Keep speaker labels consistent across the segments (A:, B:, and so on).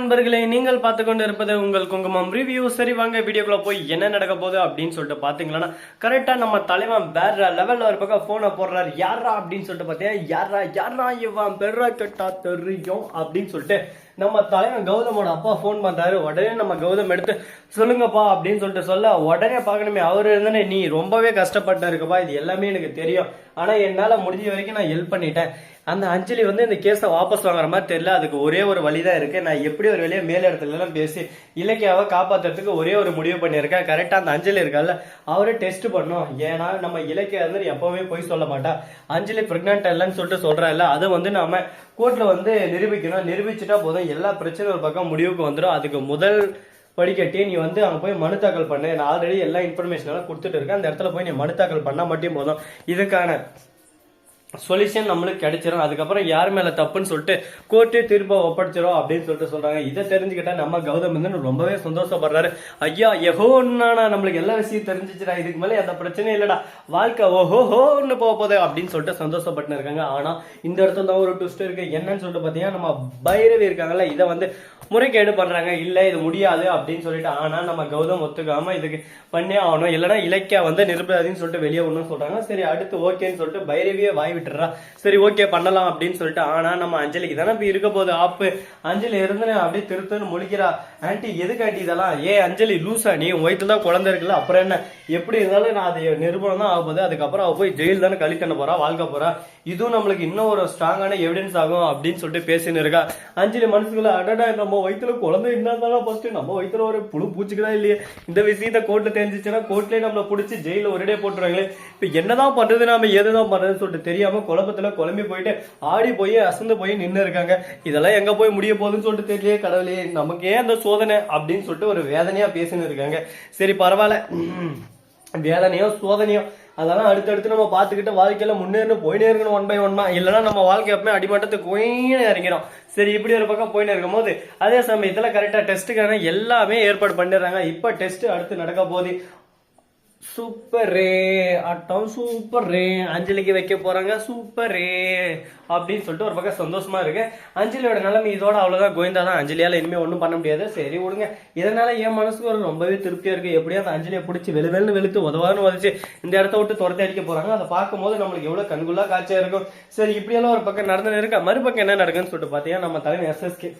A: நண்பர்களே நீங்கள் பார்த்து கொண்டு இருப்பது உங்கள் குங்குமம் ரிவ்யூ சரி வாங்க வீடியோக்குள்ள போய் என்ன நடக்க போகுது அப்படின்னு சொல்லிட்டு பார்த்தீங்கன்னா கரெக்டா நம்ம தலைவன் வேற லெவலில் ஒரு பக்கம் ஃபோனை போடுறாரு. யாரா அப்படின்னு சொல்லிட்டு பார்த்தீங்கன்னா யாரா யாரா இவன்? பெறா கெட்டா தெரியும் அப்படின்னு சொல்லிட்டு நம்ம தலைவன் கௌதமோட அப்பா ஃபோன் பண்றாரு. உடனே நம்ம கௌதம் எடுத்து சொல்லுங்கப்பா அப்படின்னு சொல்லிட்டு சொல்ல உடனே பார்க்கணுமே அவர் இருந்தானே நீ ரொம்பவே கஷ்டப்பட்டு இருக்கப்பா இது எல்லாமே எனக்கு தெரியும். ஆனா என்னால முடிஞ்ச வரைக்கும் நான் ஹெல்ப் பண்ணிட்டேன். அந்த அஞ்சலி வந்து இந்த கேஸை வாபஸ் வாங்குற மாதிரி தெரியல. அதுக்கு ஒரே ஒரு வழி தான் இருக்கு. நான் எப்படி ஒரு வெளியே மேல் இடத்துலலாம் பேசி இலக்கியாவை காப்பாற்றுறதுக்கு ஒரே ஒரு முடிவு பண்ணியிருக்கேன். கரெக்டாக அந்த அஞ்சலி இருக்கால அவரே டெஸ்ட் பண்ணோம். ஏன்னா நம்ம இலக்கியா வந்து எப்பவுமே போய் சொல்ல மாட்டா. அஞ்சலி பிரெக்னென்ட் இல்லைன்னு சொல்லிட்டு சொல்றால அதை வந்து நாம கோர்ட்ல வந்து நிரூபிக்கணும். நிரூபிச்சுட்டா போதும். எல்லா பிரச்சனையும் ஒரு பக்கம் முடிவுக்கு வந்துடும் அதுக்கு முதல் படிக்கட்டி நீ வந்து அங்க போய் மனு தாக்கல் பண்ணு. நான் ஆல்ரெடி எல்லா இன்ஃபர்மேஷன் எல்லாம் கொடுத்துட்டு இருக்கேன். அந்த இடத்துல போய் நீ மனு தாக்கல் பண்ணால் மட்டும் போதும். இதுக்கான சொல்யூஷன் நம்மளுக்கு கிடைச்சிரும். அதுக்கப்புறம் யார் மேல தப்புன்னு சொல்லிட்டு கோர்ட்டே திரும்ப ஒப்படைச்சிரும் அப்படின்னு சொல்லிட்டு சொல்றாங்க. இதை தெரிஞ்சுக்கிட்டா நம்ம கௌதம் வந்து ரொம்பவே சந்தோஷப்படுறாரு. ஐயா எஹோன்னா நம்மளுக்கு எல்லா விஷயம் தெரிஞ்சிச்சுடா. இதுக்கு மேலே எந்த பிரச்சனையும் இல்லடா. வாழ்க்கை ஓஹோஹோன்னு போக போகுது அப்படின்னு சொல்லிட்டு சந்தோஷப்பட்டு இருக்காங்க. ஆனா இந்த இடத்துல தான் ஒரு ட்விஸ்ட் இருக்கு. என்னன்னு சொல்லிட்டு பாத்தீங்கன்னா நம்ம பைரவி இருக்காங்கல்ல இதை வந்து முறைகேடு பண்றாங்க. இல்ல இது முடியாது அப்படின்னு சொல்லிட்டு ஆனா நம்ம கௌதம் ஒத்துக்காம இதுக்கு பண்ணே ஆகணும். இல்லைன்னா இலக்கியா வந்து நிரூபதின்னு சொல்லிட்டு வெளியே ஒண்ணும் சொல்றாங்க. சரி அடுத்து ஓகேன்னு சொல்லிட்டு பைரவியே வாய் விட்டுறா. சரி ஓகே பண்ணலாம் அப்படின்னு சொல்லிட்டு. ஆனா நம்ம அஞ்சலிக்கு தானே இப்போ இருக்க போகுது ஆப்பு. அஞ்சலி இருந்து அப்படியே திருத்துன்னு முழிக்கிறா. ஆன்ட்டி எதுக்கு ஆண்டி இதெல்லாம்? ஏ அஞ்சலி லூசா. நீ உன் தான் குழந்தை இருக்குல்ல அப்புறம் என்ன? எப்படி இருந்தாலும் நான் அதை நிரூபணம் தான் ஆக போகுது. அதுக்கப்புறம் அவ போய் ஜெயில் தானே கழி பண்ண போறா வாழ்க்கை போறா. இதுவும் நம்மளுக்கு இன்னும் ஒரு ஸ்ட்ராங்கான எவிடன்ஸ் ஆகும் அப்படின்னு சொல்லிட்டு பேசின்னு இருக்கா. அஞ்சலி மனசுக்குள்ள அடடா நம்ம வயித்துல குழந்தை இருந்தாலும் ஃபர்ஸ்ட் நம்ம வயித்துல ஒரு புழு பூச்சிக்கடா இல்லையே? இந்த விஷயத்த கோர்ட்ல தெரிஞ்சிச்சுன்னா கோர்ட்லயே நம்மளை பிடிச்சி ஜெயில ஒரே போட்டுருவாங்களே. இப்போ என்னதான் பண்றது நாம எதுதான் பண்றதுன்னு சொல்லிட்டு தெரியாம குழப்பத்துல குழம்பி போயிட்டு ஆடி போய் அசந்து போய் நின்னு இருக்காங்க. இதெல்லாம் எங்க போய் முடிய போகுதுன்னு சொல்லிட்டு தெரியலையே கடவுளே நமக்கு ஏன் அந்த சோதனை அப்படின்னு சொல்லிட்டு ஒரு வேதனையா பேசின்னு இருக்காங்க. சரி பரவாயில்ல. வேதனையோ சோதனையோ அதெல்லாம் அடுத்தடுத்து நம்ம பார்த்துக்கிட்டு வாழ்க்கையில முன்னேறணும் போயினே இருக்கணும் ஒன் பை ஒன்னா இல்லைன்னா நம்ம வாழ்க்கை எப்பவுமே அடிமட்டத்துக்கு கொயின்னு இறங்கிடும். சரி இப்படி ஒரு பக்கம் போயின்னு இருக்கும் போது அதே சமயத்தில் கரெக்டா டெஸ்ட்டுக்கான எல்லாமே ஏற்பாடு பண்ணிடுறாங்க. இப்ப டெஸ்ட் அடுத்து நடக்க போகுது. சூப்பர் ரே ஆட்டம் சூப்பர் ரே அஞ்சலிக்கு வைக்க போறாங்க சூப்பர் ரே அப்படின்னு சொல்லிட்டு ஒரு பக்கம் சந்தோஷமா இருக்கு. அஞ்சலியோட நிலைமை இதோட அவ்வளவுதான். கோவிந்தா தான் அஞ்சலியால இனிமே ஒன்றும் பண்ண முடியாது. சரி விடுங்க. இதனால என் மனசுக்கு ஒரு ரொம்பவே திருப்தியா இருக்கு. எப்படியா அந்த அஞ்சலியை பிடிச்சி வெளு வெளுன்னு வெளுத்து உதவான்னு உதச்சு இந்த இடத்த விட்டு துரத்தி அடிக்க போறாங்க. அதை பார்க்கும்போது நம்மளுக்கு எவ்வளவு கண்குள்ளா காட்சியா இருக்கும். சரி இப்படியெல்லாம் ஒரு பக்கம் நடந்து இருக்கா? மறுபக்கம் என்ன நடக்குன்னு சொல்லிட்டு பாத்தீங்கன்னா நம்ம தலைமை எஸ்எஸ்கே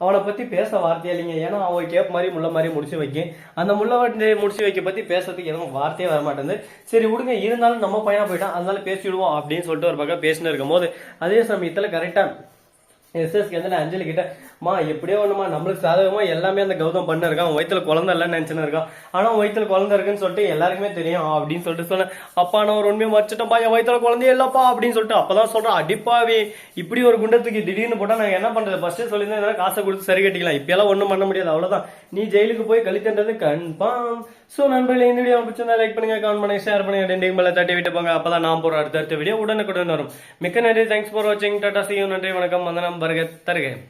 A: அவனை பத்தி பேச வார்த்தையே இல்லைங்க. ஏன்னா அவன் கேப் மாதிரி முள்ள மாதிரி முடிச்சு வைக்க. அந்த முள்ள வந்து முடிச்சு வைக்க பத்தி பேசுறதுக்கு எதுவும் வார்த்தையே வர மாட்டேங்குது. சரி விடுங்க. இருந்தாலும் நம்ம பையனா போயிட்டான். அதனால பேசிவிடுவோம் அப்படின்னு சொல்லிட்டு ஒரு பக்கம் பேசினு இருக்கும் போது அதே சமயத்துல கரெக்டா எஸ்எஸ்க்கு வந்து நான் அஞ்சலி கிட்ட மா எப்படியோ ஒண்ணுமா நம்மளுக்கு சாதகமா எல்லாமே அந்த கௌதம் பண்ண இருக்கான் குழந்தை இல்லைன்னு நினைச்சுன்னு இருக்கான் ஆனா வயிற்றுல குழந்தை இருக்குன்னு சொல்லிட்டு எல்லாருக்குமே தெரியும் அப்படின்னு சொல்லிட்டு சொன்னேன். அப்பா நான் ஒரு உண்மையை மறைச்சிட்டேன்ப்பா என் வயிற்றுல குழந்தையே இல்லப்பா அப்படின்னு சொல்லிட்டு அப்பதான் சொல்றான் அடிப்பாவே இப்படி ஒரு குண்டத்துக்கு திடீர்னு போட்டா நாங்கள் என்ன பண்றது? ஃபர்ஸ்ட் சொல்லியிருந்தேன் காசை கொடுத்து சரி கட்டிக்கலாம். இப்பெல்லாம் ஒண்ணும் பண்ண முடியாது அவ்வளவுதான். நீ ஜெயிலுக்கு போய் கழித்தன்றது கன்ஃபார்ம். ஸோ நண்பர்களே இந்த வீடியோ பிடிச்சிருந்தா லைக் பண்ணுங்க கமெண்ட் பண்ணுங்க ஷேர் பண்ணுங்க டெண்டிங் மேலே தட்டி விட்டு போங்க. அப்பதான் நான் போற அடுத்த அடுத்த வீடியோ உடனுக்குடன் வரும். மிக்க நன்றி தேங்க்ஸ் ஃபார் வாட்சிங் டாடா சி நன்றி வணக்கம். வந்தனம். भर तर गए